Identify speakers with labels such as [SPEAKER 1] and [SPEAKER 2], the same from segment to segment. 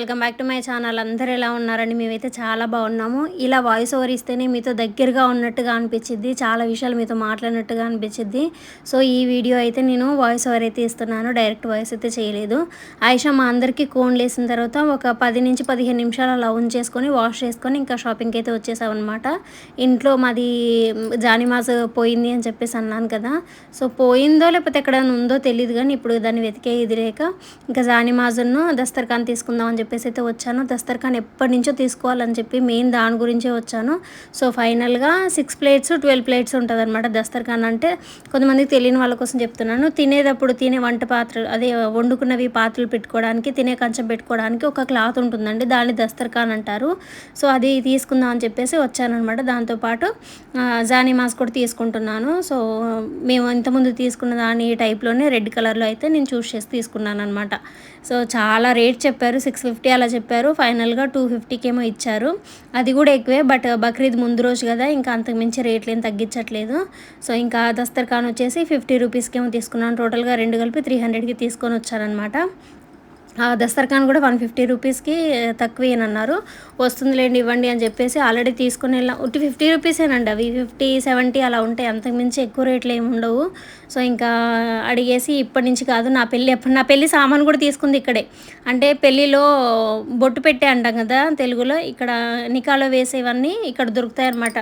[SPEAKER 1] Welcome back to my channel. అందరూ ఎలా ఉన్నారండి? మేమైతే చాలా బాగున్నాము. ఇలా వాయిస్ ఓవర్ ఇస్తేనే మీతో దగ్గరగా ఉన్నట్టుగా అనిపించింది చాలా విషయాలు మీతో మాట్లాడినట్టుగా అనిపించింది సో ఈ వీడియో అయితే నేను వాయిస్ ఓవర్ అయితే ఇస్తున్నాను. డైరెక్ట్ వాయిస్ అయితే చేయలేదు. ఆయిషా మా అందరికీ కోన్ లేసిన తర్వాత ఒక పది నుంచి పదిహేను నిమిషాలు అలా ఉంచేసుకొని వాష్ చేసుకొని ఇంకా షాపింగ్కి అయితే వచ్చేసామన్నమాట. ఇంట్లో మాది జానిమాజ్ పోయింది అని చెప్పేసి అన్నాను కదా. సో పోయిందో లేకపోతే ఎక్కడ ఉందో తెలియదు కానీ ఇప్పుడు దాన్ని వెతికే ఇది లేక ఇంకా జానిమాజును దస్తర్ఖాన్ తీసుకుందాం అని చెప్పేసి అయితే వచ్చాను. దస్తర్ఖాన్ ఎప్పటి నుంచో తీసుకోవాలని చెప్పి మెయిన్ దాని గురించే వచ్చాను. సో ఫైనల్గా సిక్స్ ప్లేట్స్ ట్వెల్వ్ ప్లేట్స్ ఉంటుంది అనమాట దస్తర్ఖాన్ అంటే. కొంతమందికి తెలియని వాళ్ళ కోసం చెప్తున్నాను. తినేటప్పుడు తినే వంట పాత్రలు అదే వండుకున్నవి పాత్రలు పెట్టుకోవడానికి తినే కంచం పెట్టుకోవడానికి ఒక క్లాత్ ఉంటుందండి. దాన్ని దస్తర్ఖాన్ అంటారు. సో అది తీసుకుందాం అని చెప్పేసి వచ్చానమాట దాంతోపాటు జానీ మాస్ కూడా తీసుకుంటున్నాను. సో మేము ఇంతకుముందు తీసుకున్న దాని టైప్లోనే రెడ్ కలర్లో అయితే నేను చూస్ చేసి తీసుకున్నాను అనమాట సో చాలా రేట్ చెప్పారు. సిక్స్ ఫిఫ్టీ అలా చెప్పారు. ఫైనల్గా టూ ఫిఫ్టీకేమో ఇచ్చారు. అది కూడా ఎక్కువే బట్ బక్రీద్ ముందు రోజు కదా ఇంకా అంతకుమించి రేట్లు ఏం తగ్గించట్లేదు. సో ఇంకా దస్తర్ఖాన్ వచ్చేసి ఫిఫ్టీ రూపీస్కి ఏమో తీసుకున్నాను. టోటల్గా రెండు కలిపి త్రీ హండ్రెడ్కి తీసుకొని వచ్చారనమాట దస్తర్ఖాన్ కూడా వన్ ఫిఫ్టీ రూపీస్కి తక్కువేనన్నారు. వస్తుందిలేండి ఇవ్వండి అని చెప్పేసి ఆల్రెడీ తీసుకుని వెళ్ళాం ఉట్టి ఫిఫ్టీ రూపీసేనండి అవి. ఫిఫ్టీ సెవెంటీ అలా ఉంటాయి. అంతకుమించి ఎక్కువ రేట్లు ఏమి ఉండవు. సో ఇంకా అడిగేసి ఇప్పటి నుంచి కాదు నా పెళ్ళి ఎప్పుడు నా పెళ్ళి సామాన్ కూడా తీసుకుంది ఇక్కడే. అంటే పెళ్ళిలో బొట్టు పెట్టే అంటాం కదా తెలుగులో ఇక్కడ నికాలో వేసేవన్నీ ఇక్కడ దొరుకుతాయి అన్నమాట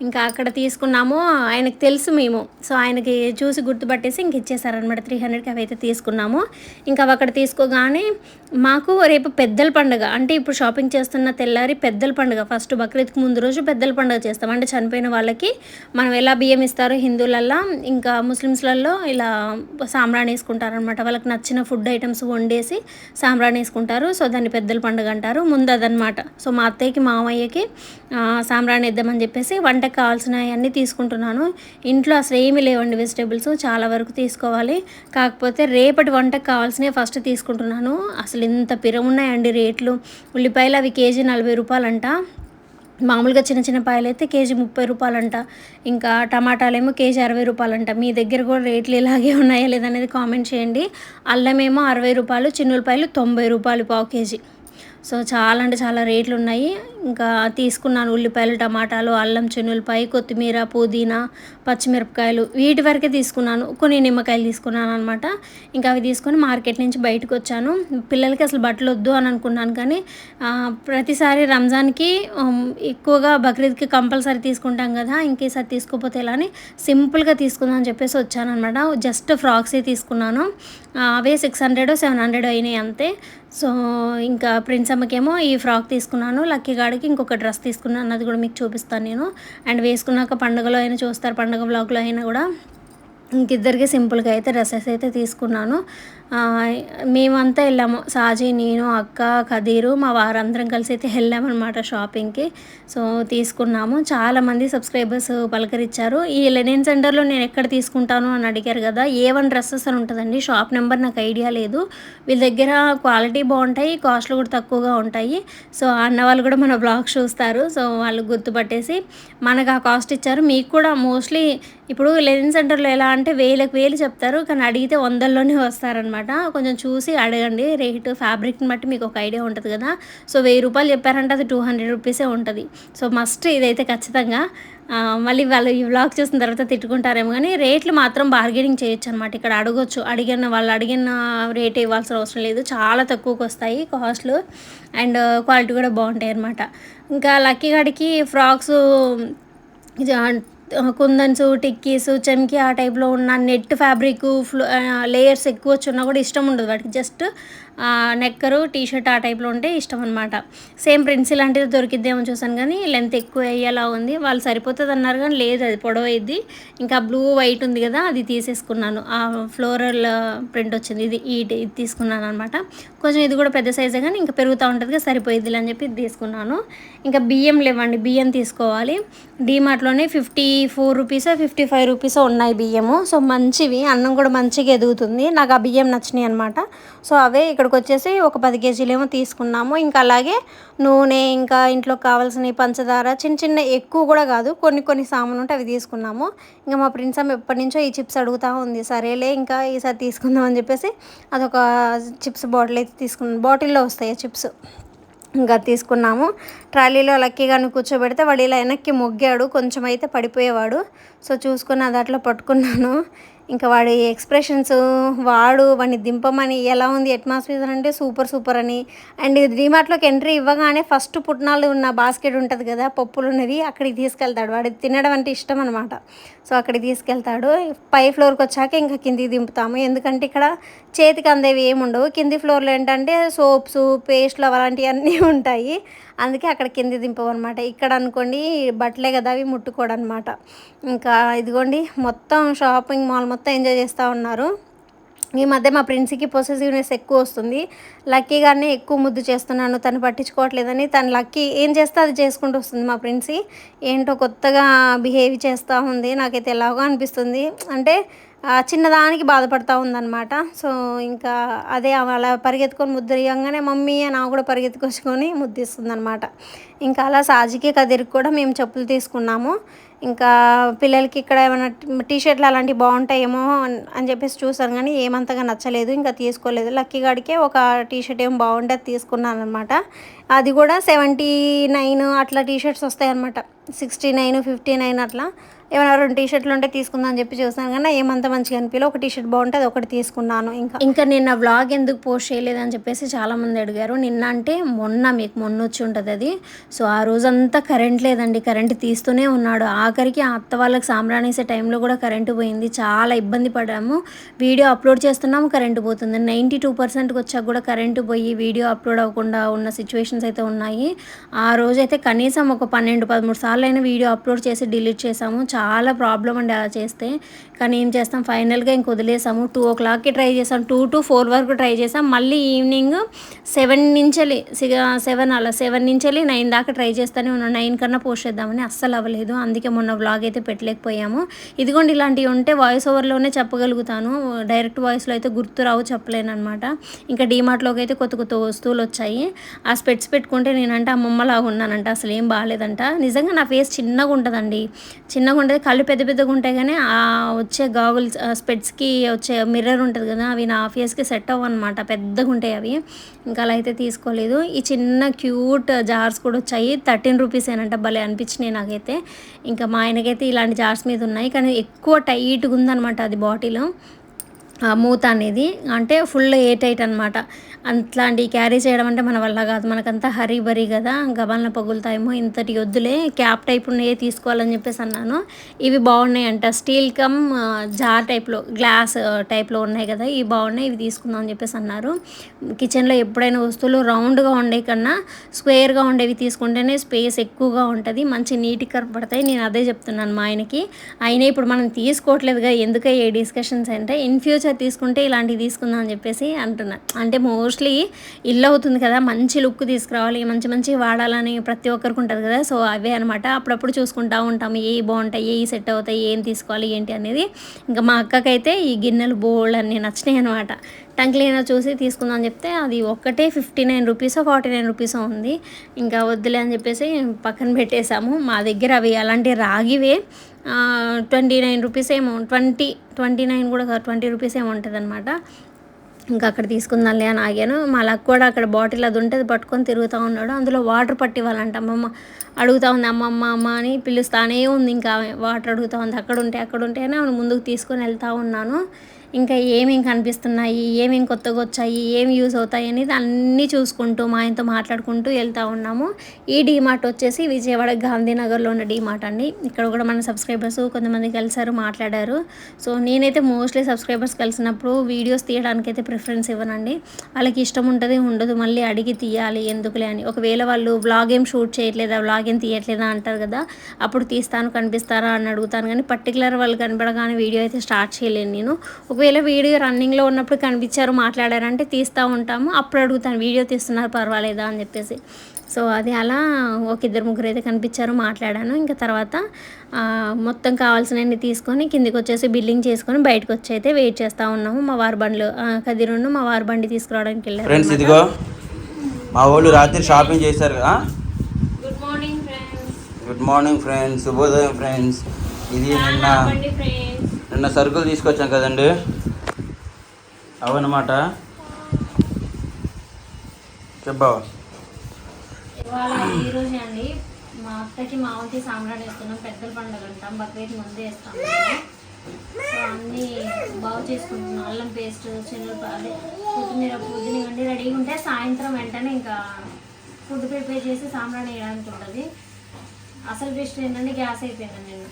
[SPEAKER 1] ఇంకా అక్కడ తీసుకున్నాము ఆయనకు తెలుసు మేము. సో ఆయనకి చూసి గుర్తుపట్టేసి ఇంక ఇచ్చేసారనమాట త్రీ హండ్రెడ్కి అవి అయితే తీసుకున్నాము. ఇంకా అవి అక్కడ తీసుకోగానే మాకు రేపు పెద్దల పండుగ. అంటే ఇప్పుడు షాపింగ్ చేస్తున్న తెల్లారి పెద్దల పండుగ. ఫస్ట్ బక్రీద్కి ముందు రోజు పెద్దల పండుగ చేస్తాం. అంటే చనిపోయిన వాళ్ళకి మనం ఎలా బియ్యం ఇస్తారో హిందువులల్లో ఇంకా ముస్లిమ్స్లలో ఇలా సాంబ్రాణి వేసుకుంటారనమాట వాళ్ళకి నచ్చిన ఫుడ్ ఐటమ్స్ వండేసి సాంబ్రాణి వేసుకుంటారు. సో దాన్ని పెద్దల పండుగ అంటారు. ముందు అదనమాట సో మా అత్తయ్యకి మామయ్యకి సాంబ్రాణి ఇద్దామని చెప్పేసి వంట వంటకు కావాల్సినవన్నీ తీసుకుంటున్నాను. ఇంట్లో అసలు ఏమీ లేవండి వెజిటేబుల్స్ చాలా వరకు తీసుకోవాలి. కాకపోతే రేపటి వంటకు కావాల్సినవి ఫస్ట్ తీసుకుంటున్నాను. అసలు ఇంత పిరమున్నాయండి రేట్లు. ఉల్లిపాయలు అవి కేజీ నలభై రూపాయలంట. మామూలుగా చిన్న చిన్న పాయలు అయితే కేజీ ముప్పై రూపాయలంట. ఇంకా టమాటాలేమో కేజీ అరవై రూపాయలంట. మీ దగ్గర కూడా రేట్లు ఇలాగే ఉన్నాయా లేదనేది కామెంట్ చేయండి. అల్లమేమో అరవై రూపాయలు చిన్నులపాయలు తొంభై రూపాయలు పావు కేజీ. సో చాలా అంటే చాలా రేట్లు ఉన్నాయి. ఇంకా తీసుకున్నాను ఉల్లిపాయలు టమాటాలు అల్లం చెన్నులపాయ కొత్తిమీర పుదీనా పచ్చిమిరపకాయలు. వీటి వరకే తీసుకున్నాను. కొన్ని నిమ్మకాయలు తీసుకున్నాను అనమాట ఇంకా అవి తీసుకొని మార్కెట్ నుంచి బయటకు వచ్చాను. పిల్లలకి అసలు బట్టలు వద్దు అని అనుకున్నాను కానీ ప్రతిసారి రంజాన్కి ఎక్కువగా బక్రీద్కి కంపల్సరీ తీసుకుంటాం కదా ఇంకేసారి తీసుకోపోతే ఎలా అని సింపుల్గా తీసుకుందాం అని చెప్పేసి వచ్చాను అనమాట జస్ట్ ఫ్రాక్సే తీసుకున్నాను. అవే సిక్స్ హండ్రెడ్ సెవెన్ హండ్రెడ్ అయినాయి అంతే. సో ఇంకా ప్రిన్స్ అమ్మకేమో ఈ ఫ్రాక్ తీసుకున్నాను లక్కీ గాడికి ఇంకొక డ్రెస్ తీసుకున్నాను అన్నది కూడా మీకు చూపిస్తాను నేను. అండ్ వేసుకున్నాక పండుగలో అయినా చూస్తారు పండుగ బ్లాగ్లో అయినా కూడా. ఇంకిద్దరికి సింపుల్గా అయితే డ్రెస్సెస్ అయితే తీసుకున్నాను. మేమంతా వెళ్ళాము. సాజీ నేను అక్క కదీరు మా వారందరం కలిసి అయితే వెళ్ళామన్నమాట షాపింగ్కి. సో తీసుకున్నాము. చాలామంది సబ్స్క్రైబర్స్ పలకరించారు ఈ లెనిన్ సెంటర్లో నేను ఎక్కడ తీసుకుంటాను అని అడిగారు కదా ఏ వన్ డ్రెస్సెస్ అని ఉంటుందండి. షాప్ నెంబర్ నాకు ఐడియా లేదు. వీళ్ళ దగ్గర క్వాలిటీ బాగుంటాయి కాస్ట్లు కూడా తక్కువగా ఉంటాయి. సో అన్న వాళ్ళు కూడా మన బ్లాగ్ చూస్తారు. సో వాళ్ళు గుర్తుపట్టేసి మనకు ఆ కాస్ట్ ఇచ్చారు. మీకు కూడా మోస్ట్లీ ఇప్పుడు లెనిన్ సెంటర్లో ఎలా అంటే వేలకు వేలు చెప్తారు. కానీ అడిగితే వందల్లోనే వస్తారనమాట కొంచెం చూసి అడగండి. రేటు ఫ్యాబ్రిక్ని బట్టి మీకు ఒక ఐడియా ఉంటుంది కదా. సో వెయ్యి రూపాయలు చెప్పారంటే అది టూ హండ్రెడ్ రూపీసే ఉంటుంది. సో మస్ట్ ఇదైతే ఖచ్చితంగా. మళ్ళీ వాళ్ళు ఈ వ్లాగ్ చూసిన తర్వాత తిట్టుకుంటారేమో కానీ రేట్లు మాత్రం బార్గెనింగ్ చేయొచ్చు అనమాట ఇక్కడ అడగొచ్చు. అడిగిన వాళ్ళు అడిగిన రేట్ ఇవ్వాల్సిన అవసరం లేదు. చాలా తక్కువకి వస్తాయి కాస్ట్లు. అండ్ క్వాలిటీ కూడా బాగుంటాయి అనమాట ఇంకా లక్కీ గడికి ఫ్రాక్స్ కుందన్స్ టిక్కీస్ చెమ్కి ఆ టైప్లో ఉన్న నెట్ ఫ్యాబ్రిక్ ఫ్లో లేయర్స్ ఎక్కువ వచ్చి ఉన్నా కూడా ఇష్టం ఉండదు. వాటికి జస్ట్ నెక్కరు టీషర్ట్ ఆ టైప్లో ఉంటే ఇష్టం అనమాట సేమ్ ప్రిన్స్ ఇలాంటిది దొరికిద్దేమో చూసాను కానీ లెంత్ ఎక్కువ అయ్యేలా ఉంది. వాళ్ళు సరిపోతుంది అన్నారు కానీ లేదు అది పొడవైద్ది. ఇంకా బ్లూ వైట్ ఉంది కదా అది తీసేసుకున్నాను. ఆ ఫ్లోరల్ ప్రింట్ వచ్చింది. ఇది ఈ ఇది తీసుకున్నాను అనమాట కొంచెం ఇది కూడా పెద్ద సైజే కానీ ఇంకా పెరుగుతూ ఉంటుంది కదా సరిపోయిద్ది అని చెప్పి తీసుకున్నాను. ఇంకా బియ్యం లేవండి బియ్యం తీసుకోవాలి. డీమార్ట్లోనే ఫిఫ్టీ ఫోర్ రూపీసో ఫిఫ్టీ ఫైవ్ రూపీసో ఉన్నాయి బియ్యము. సో మంచివి అన్నం కూడా మంచిగా ఎదుగుతుంది. నాకు ఆ బియ్యం నచ్చినాయి అనమాట సో అవే ఇక్కడ ఇక్కడికి వచ్చేసి ఒక పది కేజీలేమో తీసుకున్నాము. ఇంకా అలాగే నూనె ఇంకా ఇంట్లో కావాల్సిన పంచదార చిన్న చిన్న ఎక్కువ కూడా కాదు కొన్ని కొన్ని సామాన్లు ఉంటే అవి తీసుకున్నాము. ఇంకా మా ఫ్రెండ్స్ అమ్మ ఎప్పటి నుంచో ఈ చిప్స్ అడుగుతూ ఉంది. సరేలే ఇంకా ఈసారి తీసుకుందాం అని చెప్పేసి అదొక చిప్స్ బాటిల్ అయితే తీసుకున్నాం. బాటిల్లో వస్తాయి చిప్స్? ఇంకా తీసుకున్నాము. ట్రాలీలో లక్కీగాను కూర్చోబెడితే వాడు ఇలా వెనక్కి మొగ్గాడు కొంచెం అయితే పడిపోయేవాడు. సో చూసుకుని అది అట్లా పట్టుకున్నాను. ఇంకా వాడి ఎక్స్ప్రెషన్స్ వాడు వాడిని దింపమని ఎలా ఉంది అట్మాస్ఫియర్ అంటే సూపర్ సూపర్ అని. అండ్ డీమార్ట్లోకి ఎంట్రీ ఇవ్వగానే ఫస్ట్ పుట్నాలు ఉన్న బాస్కెట్ ఉంటుంది కదా పప్పులు ఉన్నవి అక్కడికి తీసుకెళ్తాడు. వాడికి తినడం అంటే ఇష్టం అనమాట సో అక్కడికి తీసుకెళ్తాడు. పై ఫ్లోర్కి వచ్చాక ఇంకా కిందికి దింపుతాము. ఎందుకంటే ఇక్కడ చేతికి అందేవి ఏమి ఉండవు కింది ఫ్లోర్లో ఏంటంటే సోప్స్ పేస్ట్లు అలాంటివి అన్నీ ఉంటాయి. అందుకే అక్కడ కింది దింపవన్నమాట. ఇక్కడ అనుకోండి బట్టలే కదా అవి ముట్టుకోడనమాట ఇంకా ఇదిగోండి మొత్తం షాపింగ్ మాల్ మొత్తం ఎంజాయ్ చేస్తూ ఉన్నారు. ఈ మధ్య మా ప్రిన్స్కి పొసెసివ్నెస్ ఎక్కువ వస్తుంది. లక్కీగానే ఎక్కువ ముద్దు చేస్తున్నాను తను పట్టించుకోవట్లేదని. తను లక్కీ ఏం చేస్తే అది చేసుకుంటూ వస్తుంది మా ప్రిన్సి. ఏంటో కొత్తగా బిహేవ్ చేస్తూ ఉంది నాకైతే ఎలాగో అనిపిస్తుంది. అంటే చిన్నదానికి బాధపడతా ఉందన్నమాట. సో ఇంకా అదే అలా పరిగెత్తుకొని ముద్దరియంగానే మమ్మీ నా కూడా పరిగెత్తుకొచ్చుకొని ముద్దిస్తుంది అనమాట ఇంకా అలా సాజికి కదిరికి కూడా మేము చెప్పులు తీసుకున్నాము. ఇంకా పిల్లలకి ఇక్కడ ఏమైనా టీషర్ట్లు అలాంటివి బాగుంటాయేమో అని చెప్పేసి చూసాను కానీ ఏమంతగా నచ్చలేదు. ఇంకా తీసుకోలేదు. లక్కీ గాడికే ఒక టీ షర్ట్ ఏం బాగుంటే తీసుకున్నాను అనమాట అది కూడా సెవెంటీ నైన్ అట్లా టీషర్ట్స్ వస్తాయి అనమాట సిక్స్టీ నైన్ ఫిఫ్టీ నైన్ అట్లా. ఏమైనా రెండు టీ షర్ట్లు ఉంటే తీసుకుందాం అని చెప్పి చూసాను కానీ ఏమంత మంచిగా అనిపించలే ఒక టీ షర్ట్ బాగుంటే అది ఒకటి తీసుకున్నాను. ఇంకా ఇంకా నిన్న వ్లాగ్ ఎందుకు పోస్ట్ చేయలేదు అని చెప్పేసి చాలామంది అడిగారు. నిన్న అంటే మొన్న మీకు మొన్న వచ్చి ఉంటుంది అది. సో ఆ రోజంతా కరెంట్ లేదండి. కరెంట్ తీస్తూనే ఉన్నాడు. ఆఖరికి ఆ అత్త వాళ్ళకి సాంబ్రాణేసే టైంలో కూడా కరెంటు పోయింది. చాలా ఇబ్బంది పడ్డాము. వీడియో అప్లోడ్ చేస్తున్నాము కరెంటు పోతుంది. నైంటీ టూ పర్సెంట్కి వచ్చాక కూడా కరెంటు పోయి వీడియో అప్లోడ్ అవ్వకుండా ఉన్న సిచ్యువేషన్స్ అయితే ఉన్నాయి. ఆ రోజైతే కనీసం ఒక పన్నెండు పదమూడు సార్లు అయినా వీడియో అప్లోడ్ చేసి డిలీట్ చేసాము చాలా ప్రాబ్లం అండి అలా చేస్తే. కానీ ఏం చేస్తాం ఫైనల్గా ఇంక వదిలేసాము. టూ ఓ క్లాక్కి ట్రై చేసాం. టూ టు ఫోర్ వరకు ట్రై చేసాం. మళ్ళీ ఈవినింగ్ సెవెన్ నుంచి సెవెన్ అలా సెవెన్ నుంచి నైన్ దాకా ట్రై చేస్తూనే ఉన్నాం. నైన్ కన్నా పోస్ట్ చేద్దామని అస్సలు అవ్వలేదు. అందుకే మొన్న వ్లాగ్ అయితే పెట్టలేకపోయాము. ఇదిగోండి ఇలాంటివి ఉంటే వాయిస్ ఓవర్లోనే చెప్పగలుగుతాను. డైరెక్ట్ వాయిస్లో అయితే గుర్తు రావు చెప్పలేను అనమాట ఇంకా డీమార్ట్లోకి అయితే కొత్త కొత్త వస్తువులు వచ్చాయి. ఆ స్పెట్స్ పెట్టుకుంటే నేనంటే అమ్మమ్మలాగా ఉన్నానంట. అసలు ఏం బాగాలేదంట నిజంగా నా ఫేస్ చిన్నగా ఉంటుందండి చిన్నగా ఉంటుంది. కళ్ళు పెద్ద పెద్దగా ఉంటాయి కానీ ఆ వచ్చే గాగుల్స్ స్పెట్స్కి వచ్చే మిర్రర్ ఉంటుంది కదా అవి నా ఫేస్కి సెట్ అవ్వనమాట పెద్దగా ఉంటాయి అవి. ఇంకా అలా అయితే తీసుకోలేదు. ఈ చిన్న క్యూట్ జార్స్ కూడా వచ్చాయి. థర్టీన్ రూపీస్ ఏనంట భలే అనిపించినాయి నాకైతే. ఇంకా మా ఆయనకైతే ఇలాంటి జార్స్ మీద ఉన్నాయి. కానీ ఎక్కువ టైట్గా ఉందన్నమాట అది బాటిల్. మూత అనేది అంటే ఫుల్ ఏ టైట్ అనమాట అట్లాంటి క్యారీ చేయడం అంటే మన వల్ల కాదు. మనకంతా హరీ బరీ కదా. గబాలన పగులుతాయేమో ఇంతటి వద్దులే క్యాప్ టైప్ ఉన్నాయే తీసుకోవాలని చెప్పేసి అన్నాను. ఇవి బాగున్నాయి అంట స్టీల్ కమ్ జార్ టైప్లో గ్లాస్ టైప్లో ఉన్నాయి కదా. ఇవి బాగున్నాయి. ఇవి తీసుకుందాం అని చెప్పేసి అన్నారు. కిచెన్లో ఎప్పుడైనా వస్తువులు రౌండ్గా ఉండే కన్నా స్క్వేర్గా ఉండేవి తీసుకుంటేనే స్పేస్ ఎక్కువగా ఉంటుంది. మంచి నీట్గా కనపడతాయి నేను అదే చెప్తున్నాను మా ఆయనకి. అయినా ఇప్పుడు మనం తీసుకోవట్లేదుగా. ఎందుకే ఏ డిస్కషన్స్ అంటే ఇన్ ఫ్యూచర్ తీసుకుంటే ఇలాంటివి తీసుకుందాం అని చెప్పేసి అంటున్నాను అంటే మోస్ట్లీ ఇల్లు అవుతుంది కదా మంచి లుక్ తీసుకురావాలి మంచి మంచి వాడాలని ప్రతి ఒక్కరికి ఉంటుంది కదా. సో అవే అనమాట అప్పుడప్పుడు చూసుకుంటూ ఉంటాము ఏ బాగుంటాయి ఏ సెట్ అవుతాయి ఏం తీసుకోవాలి ఏంటి అనేది. ఇంకా మా అక్కకైతే ఈ గిన్నెలు బోల్డ్ అన్నీ నచ్చినాయి అనమాట టంక్లీనర్ చూసి తీసుకుందాం అని చెప్తే అది ఒక్కటే ఫిఫ్టీ నైన్ రూపీసో ఫార్టీ నైన్ రూపీసో ఉంది. ఇంకా వద్దులే అని చెప్పేసి పక్కన పెట్టేశాము మా దగ్గర అవి అలాంటి రాగివే. ట్వంటీ నైన్ రూపీస్ ఏమో ట్వంటీ ట్వంటీ నైన్ కూడా ట్వంటీ రూపీస్ ఏమో ఉంటుంది అనమాట ఇంకా అక్కడ తీసుకుందాంలే అని ఆగాను. మా లక్ కూడా అక్కడ బాటిల్ అది ఉంటే పట్టుకొని తిరుగుతూ ఉన్నాడు. అందులో వాటర్ పట్టివ్వాలంట అమ్మమ్మ. అడుగుతూ ఉంది అమ్మమ్మ అమ్మ అని పిలుస్తానే ఉంది. ఇంకా వాటర్ అడుగుతూ ఉంది అక్కడ ఉంటే అక్కడ ఉంటే అని ముందుకు తీసుకొని వెళ్తూ ఉన్నాను. ఇంకా ఏమేమి కనిపిస్తున్నాయి ఏమేమి కొత్తగా వచ్చాయి ఏమి యూజ్ అవుతాయి అనేది అన్నీ చూసుకుంటూ మా ఆయనతో మాట్లాడుకుంటూ వెళ్తూ ఉన్నాము. ఈ డీమార్ట్ వచ్చేసి విజయవాడ గాంధీనగర్లో ఉన్న డీమార్ట్ అండి. ఇక్కడ కూడా మన సబ్స్క్రైబర్స్ కొంతమంది కలిసారు మాట్లాడారు. సో నేనైతే మోస్ట్లీ సబ్స్క్రైబర్స్ కలిసినప్పుడు వీడియోస్ తీయడానికి అయితే ప్రిఫరెన్స్ ఇవ్వనండి. వాళ్ళకి ఇష్టం ఉంటుంది ఉండదు మళ్ళీ అడిగి తీయాలి ఎందుకులే అని. ఒకవేళ వాళ్ళు వ్లాగ్ ఏం షూట్ చేయట్లేదా వ్లాగ్ ఏం తీయట్లేదా అంటారు కదా అప్పుడు తీస్తాను కనిపిస్తారా అని అడుగుతాను. కానీ పర్టికులర్ వాళ్ళు కనబడగానే వీడియో అయితే స్టార్ట్ చేయలేను నేను. ఒకవేళ వీడియో రన్నింగ్లో ఉన్నప్పుడు కనిపించారు మాట్లాడారంటే తీస్తూ ఉంటాము. అప్పుడు అడుగుతాను వీడియో తీస్తున్నారు పర్వాలేదా? అని చెప్పేసి. సో అది అలా ఒక ఇద్దరు ముగ్గురు అయితే కనిపించారు మాట్లాడాను. ఇంకా తర్వాత మొత్తం కావాల్సినవన్నీ తీసుకొని కిందికి వచ్చేసి బిల్లింగ్ చేసుకొని బయటకు వచ్చి అయితే వెయిట్ చేస్తూ ఉన్నాము. మా వారి బండ్లు కదిరుండు మా వారి బండి తీసుకురావడానికి వెళ్ళారు
[SPEAKER 2] ఫ్రెండ్స్ ఇదిగో మా వాళ్ళు రాత్రి షాపింగ్ చేశారు కదా
[SPEAKER 1] గుడ్ మార్నింగ్ ఫ్రెండ్స్
[SPEAKER 2] శుభోదయం ఫ్రెండ్స్ ఇది నిన్న నిన్న సరుకులు తీసుకొచ్చాం కదండి. అవన్నమాట. చెప్పావా?
[SPEAKER 1] ఇవాళ అండి మా అత్తకి మామకి సాంబ్రాణి వేస్తున్నాం. పెద్దల పండుగ అంటాం. బక్రీద్ ముందే వేస్తాం అన్నీ బాగు చేసుకుంటున్నాం. అల్లం పేస్ట్ అదే కొత్తిమీర పుదీన ఇవన్నీ రెడీగా ఉంటే సాయంత్రం వెంటనే ఇంకా ఫుడ్ ప్రిపేర్ చేసి సాంబ్రాణి వేయడానికి ఉంటుంది. అసలు బెస్ట్ ఏంటంటే గ్యాస్ అయిపోయింది నేను.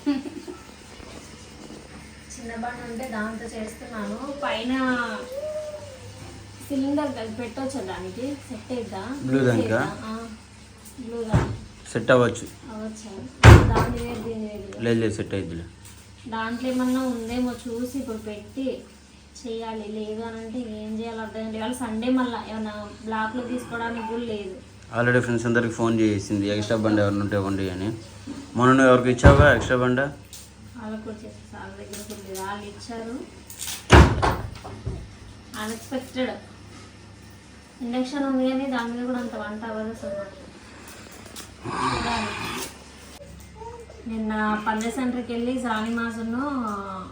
[SPEAKER 1] చిన్న బండి ఉంటే దాంతో చేస్తున్నాను. పైన సిలిండర్ పెట్టొచ్చు దానికి? సెట్ అయిద్దా?
[SPEAKER 2] Blue దానికా?
[SPEAKER 1] బ్లూ
[SPEAKER 2] సెట్ అవ్వచ్చు.
[SPEAKER 1] అవ్వచ్చా? దాని వేరు దీని వేరు
[SPEAKER 2] లేదు లేదు సెట్
[SPEAKER 1] దాంట్లో ఏమన్నా ఉందేమో చూసి ఇప్పుడు పెట్టి చేయాలి. లేదు అని అంటే ఏం చేయాలి అర్థం. ఇవాళ సండే మళ్ళీ ఏమన్నా బ్లాక్లో తీసుకోవడానికి కూడా లేదు.
[SPEAKER 2] ఆల్రెడీ ఫ్రెండ్స్ అందరికి ఫోన్ చేసింది ఎక్స్ట్రా బండి ఎవరిని ఉంటే ఇవ్వండి అని. మొన్న నువ్వు ఎవరికి ఇచ్చావా ఎక్స్ట్రా బండ?
[SPEAKER 1] ఇచ్చారు. అన్ఎక్స్పెక్టెడ్ ఇండక్షన్ ఉంది కానీ దాని మీద కూడా అంత వంట అవ్వదు అసలు. నిన్న పల్లె సెంటర్కి వెళ్ళి సాని మాసంలో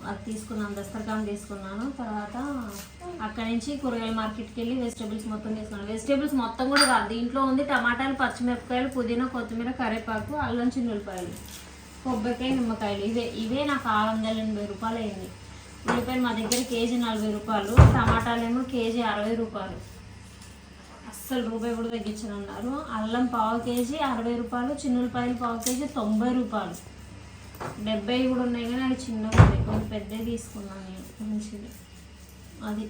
[SPEAKER 1] అది తీసుకున్నాను దస్తరకాం తీసుకున్నాను. తర్వాత అక్కడి నుంచి కూరగాయల మార్కెట్కి వెళ్ళి వెజిటేబుల్స్ మొత్తం తీసుకున్నాను. వెజిటేబుల్స్ మొత్తం కూడా కాదు. దీంట్లో ఉంది టమాటాలు పచ్చిమిరపకాయలు పుదీనా కొత్తిమీర కరివేపాకు అల్లం చిన్నులపాయలు కొబ్బరికాయ నిమ్మకాయలు. ఇవే ఇవే నాకు ఆరు వందల ఎనభై రూపాయలు అయింది. ఉల్లిపాయలు మా దగ్గర కేజీ నలభై రూపాయలు. టమాటాలేమో కేజీ అరవై రూపాయలు. అస్సలు రూపాయి కూడా తగ్గించనున్నారు. అల్లం పావు కేజీ అరవై రూపాయలు. చిన్నులపాయలు పావు కేజీ తొంభై రూపాయలు. డెబ్బై కూడా ఉన్నాయి కానీ అవి చిన్నగా ఉన్నాయి. కొంచెం పెద్దవి తీసుకున్నాను నేను. మంచిది. అది.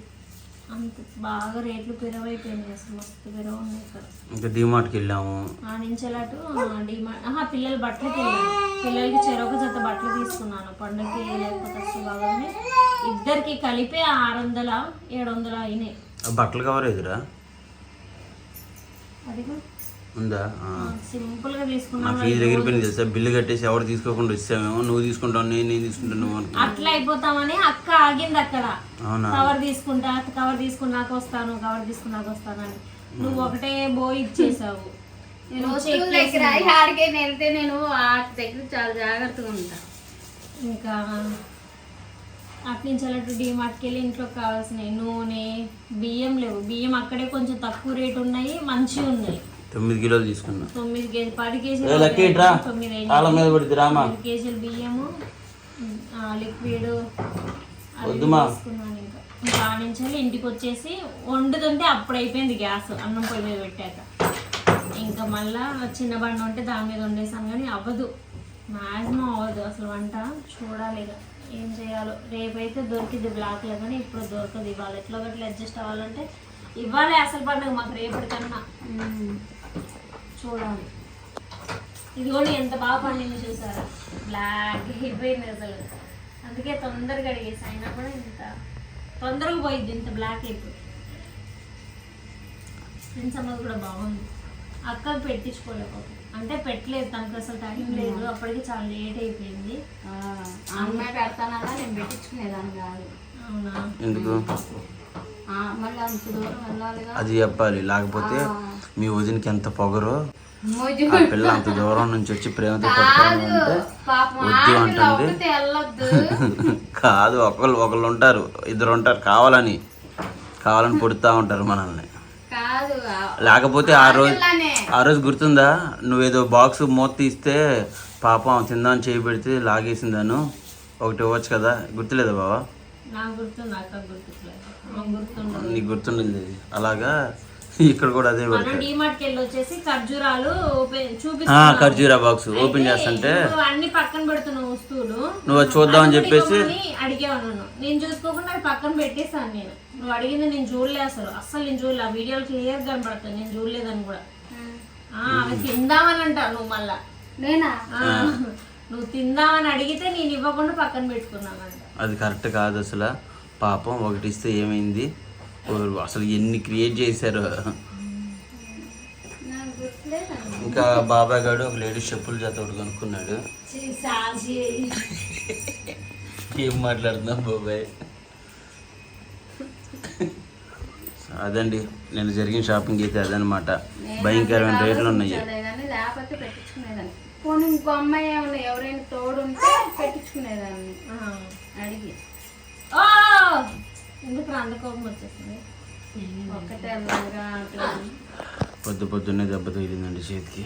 [SPEAKER 1] అంత బాగా రేట్లు పెరవైపోయినాయి అసలు మస్తు పెరవ ఉన్నాయి ఇక్కడ
[SPEAKER 2] ఇంకా డిమార్ట్కి వెళ్ళాము.
[SPEAKER 1] ఆ నుంచి అటు డిమాండ్ ఆహా పిల్లల బట్టలకి వెళ్ళాను పిల్లలకి చెరొక జత బట్టలు తీసుకున్నాను. పండుగకి లేకపోతే అసలు బాగానే ఇద్దరికి కలిపి ఆరు వందల ఏడు వందల అయినాయి.
[SPEAKER 2] బట్టలు కవర్ ఎదురా
[SPEAKER 1] అదిగో.
[SPEAKER 2] ఉందా? ఆ.
[SPEAKER 1] సింపుల్గా
[SPEAKER 2] నా
[SPEAKER 1] తీసుకున్నాను
[SPEAKER 2] ఫీజు ఎగిరిపోయింది తెలుసా? బిల్లు కట్టేసి ఎవరు తీసుకోకుండా ఇస్తామేమో నువ్వు తీసుకుంటావు నేను నేను తీసుకుంటాను
[SPEAKER 1] అట్లా అయిపోతామని అక్క ఆగింది అక్కడ.
[SPEAKER 2] అవునా?
[SPEAKER 1] కవర్ తీసుకుంటా కవర్ తీసుకున్నాక వస్తాను కవర్ తీసుకున్నాక వస్తానని నువ్వు ఒకటే బో ఇచ్చేసావు.
[SPEAKER 3] నేను దగ్గర ఆడికైనా వెళ్తే నేను వాటి దగ్గర చాలా జాగ్రత్తగా ఉంటా.
[SPEAKER 1] ఇంకా అట్నుంచి అటు డిమార్ట్కి వెళ్ళి ఇంట్లోకి కావాల్సినవి నూనె బియ్యం లేవు. బియ్యం అక్కడే కొంచెం తక్కువ రేటు ఉన్నాయి మంచిగా ఉన్నాయి
[SPEAKER 2] తొమ్మిది కిలోలు తీసుకున్నా.
[SPEAKER 1] తొమ్మిది కేజీ పది కేజీలు
[SPEAKER 2] లక్కీ
[SPEAKER 1] అయినాయి.
[SPEAKER 2] కాళ్ళ మీద రామా?
[SPEAKER 1] కేజీలు బియ్యము లిక్విడ్
[SPEAKER 2] వద్దుమా.
[SPEAKER 1] వెళ్ళి ఇంటికి వచ్చేసి వండుతుంటే అప్పుడు అయిపోయింది గ్యాస్ అన్నం పొయ్యి మీద పెట్టాక. ఇంకా మళ్ళా చిన్న బండి ఉంటే దాని మీద వండేసాను కానీ అవ్వదు. మ్యాక్సిమం అవ్వదు అసలు వంట చూడాలి ఇక ఏం చేయాలో? రేపైతే దొరికింది బ్లాక్లో కానీ ఇప్పుడు దొరకదు ఇవాళ. ఎట్లా గట్లా అడ్జస్ట్ అవ్వాలంటే ఇవ్వాలి అసలు పండుగ మాకు రేపటికన్నా చూడాలి. ఇదిగోండి ఎంత బాగా పండింది చూసారా? బ్లాక్ అయిపోయింది అసలు. అందుకే తొందరగా అడిగేసి అయినా కూడా ఇంత తొందరగా పోయిద్ది ఇంత బ్లాక్ అయిపోయి ఫ్రెండ్స్ అన్నది కూడా బాగుంది. అక్కకు పెట్టించుకోలేకపోతే అంటే పెట్టలేదు తనకు అసలు టైం లేదు. అప్పటికి చాలా లేట్ అయిపోయింది.
[SPEAKER 3] ఆ, అమ్మాయి పెడతానన్నా నేను పెట్టించుకునేదాన్ని కాదు.
[SPEAKER 1] అవునా?
[SPEAKER 2] అది చెప్పాలి. లేకపోతే మీ వదినకి ఎంత పొగరో? ఆ పిల్ల అంత దూరం నుంచి వచ్చి ప్రేమతో
[SPEAKER 3] పాపం
[SPEAKER 2] వద్దు అంటుంది. కాదు ఒకళ్ళు ఒకళ్ళు ఉంటారు. ఇద్దరు ఉంటారు. కావాలని. కావాలని పుడుతూ ఉంటారు మనల్ని. లేకపోతే ఆ రోజు ఆ రోజు గుర్తుందా? నువ్వేదో బాక్స్ మూత తీస్తే పాపం తిందామని చేయి పెడితే లాగేసిందాను. ఒకటి ఇవ్వచ్చు కదా. గుర్తులేదా బావా?
[SPEAKER 1] నాకు గుర్తుంది నాకు గుర్తుండదు.
[SPEAKER 2] నీకు గుర్తుండదు. అలాగా? ఇక్కడ కూడా అదే
[SPEAKER 1] వచ్చేసి ఖర్జూరాలు
[SPEAKER 2] ఖర్జూరా బాక్స్ ఓపెన్ చేస్తుంటే.
[SPEAKER 1] నువ్వు అన్ని పక్కన పెడుతున్న వస్తువులు.
[SPEAKER 2] నువ్వు అది చూద్దామని
[SPEAKER 1] అది
[SPEAKER 2] చెప్పేసి.
[SPEAKER 1] కూడా ఇవ్వమని అడిగావు నన్ను. నేను చూసుకోకుండా అవి పక్కన పెట్టేశాను నేను. నువ్వు అడిగింది నేను చూడలే అసలు. అస్సలు నేను చూడలే. ఆ వీడియోలు క్లియర్ కనబడుతుంది నేను చూడలేదని కూడా. ఆ, అవి తిందామని అంటావు నువ్వు మళ్ళా.
[SPEAKER 3] నేనా?
[SPEAKER 1] నువ్వు తిందామని అడిగితే నేను ఇవ్వకుండా పక్కన పెట్టుకున్నానంట
[SPEAKER 2] అది కరెక్ట్ కాదు అసలు. పాపం ఒకటి ఇస్తే ఏమైంది అసలు ఎన్ని క్రియేట్ చేశారు? ఇంకా బాబాయ్ గారు ఒక లేడీస్ చెప్పులు జత ఒకటి కొనుక్కున్నాడు. ఏం మాట్లాడుతున్నాం బాబాయ్? అదండి నేను జరిగిన షాపింగ్ అయితే అదనమాట భయంకరమైన రేట్లు ఉన్నాయి.
[SPEAKER 3] పోనీ ఇంకో అమ్మాయి ఏమన్నా ఎవరైనా తోడు ఉంటే పెట్టించుకునేదాన్ని అడిగి.
[SPEAKER 1] ఎందుకు అంత కోపం వచ్చేసింది?
[SPEAKER 3] ఒక్కటే అలాగా.
[SPEAKER 2] పొద్దు పొద్దున్నే దెబ్బ తగిలిందండి చేతికి.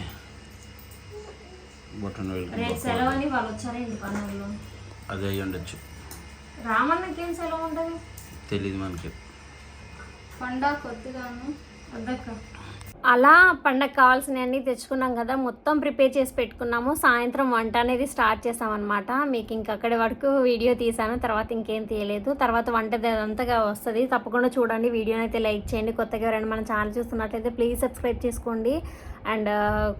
[SPEAKER 2] బొట్టన
[SPEAKER 1] రేపు సెలవు అని వాళ్ళు వచ్చారా ఇంటి పనుల్లో?
[SPEAKER 2] అదే అయ్యి ఉండొచ్చు.
[SPEAKER 1] రామన్నకి ఏం సెలవు ఉంటుంది?
[SPEAKER 2] తెలియదు మనకి.
[SPEAKER 3] పండగ కొద్దిగాను.
[SPEAKER 1] అద్దక్క అలా పండగ కావాల్సినవన్నీ తెచ్చుకున్నాం కదా మొత్తం ప్రిపేర్ చేసి పెట్టుకున్నాము. సాయంత్రం వంట అనేది స్టార్ట్ చేసామన్నమాట. మీకు ఇంకక్కడి వరకు వీడియో తీసాను తర్వాత ఇంకేం తీయలేదు. తర్వాత వంట అంతగా వస్తుంది. తప్పకుండా చూడండి వీడియోని అయితే లైక్ చేయండి. కొత్తగా ఎవరైనా మన ఛానల్ చూస్తున్నట్లయితే ప్లీజ్ సబ్స్క్రైబ్ చేసుకోండి. అండ్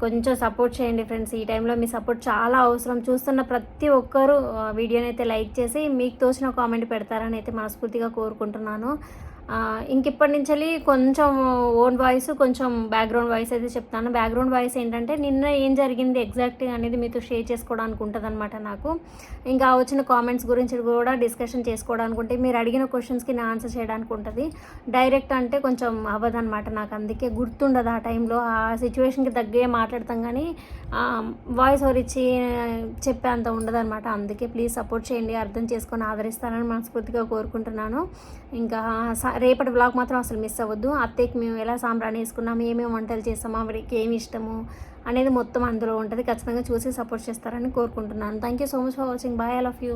[SPEAKER 1] కొంచెం సపోర్ట్ చేయండి ఫ్రెండ్స్. ఈ టైంలో మీ సపోర్ట్ చాలా అవసరం. చూస్తున్న ప్రతి ఒక్కరూ వీడియోని అయితే లైక్ చేసి మీకు తోచిన కామెంట్ పెడతారని అయితే మనస్ఫూర్తిగా కోరుకుంటున్నాను. ఇంకిప్పటి నుంచి కొంచెం ఓన్ వాయిస్ కొంచెం బ్యాక్గ్రౌండ్ వాయిస్ అయితే చెప్తాను. బ్యాక్గ్రౌండ్ వాయిస్ ఏంటంటే నిన్న ఏం జరిగింది ఎగ్జాక్ట్గా అనేది మీతో షేర్ చేసుకోవడానికి ఉంటుంది నాకు. ఇంకా వచ్చిన కామెంట్స్ గురించి కూడా డిస్కషన్ చేసుకోవడానికి ఉంటే మీరు అడిగిన క్వశ్చన్స్కి నేను ఆన్సర్ చేయడానికి ఉంటుంది. డైరెక్ట్ అంటే కొంచెం అవ్వదన్నమాట నాకు అందుకే. గుర్తుండదు ఆ టైంలో. ఆ సిచ్యువేషన్కి తగ్గే మాట్లాడతాం కానీ వాయిస్ ఓవర్ ఇచ్చి చెప్పే అంత ఉండదన్నమాట. అందుకే ప్లీజ్ సపోర్ట్ చేయండి. అర్థం చేసుకొని ఆదరిస్తానని మనస్ఫూర్తిగా కోరుకుంటున్నాను. ఇంకా స- రేపటి బ్లాగ్ మాత్రం అసలు మిస్ అవ్వద్దు. అత్తయ్యకి మేము ఎలా సాంబ్రాణి వేసుకున్నాము ఏమేమి వంటలు చేస్తాము ఆవిడకి ఏమి ఇష్టము అనేది మొత్తం అందులో ఉంటుంది. ఖచ్చితంగా చూసి సపోర్ట్ చేస్తారని కోరుకుంటున్నాను. Thank you so much for watching bye all of you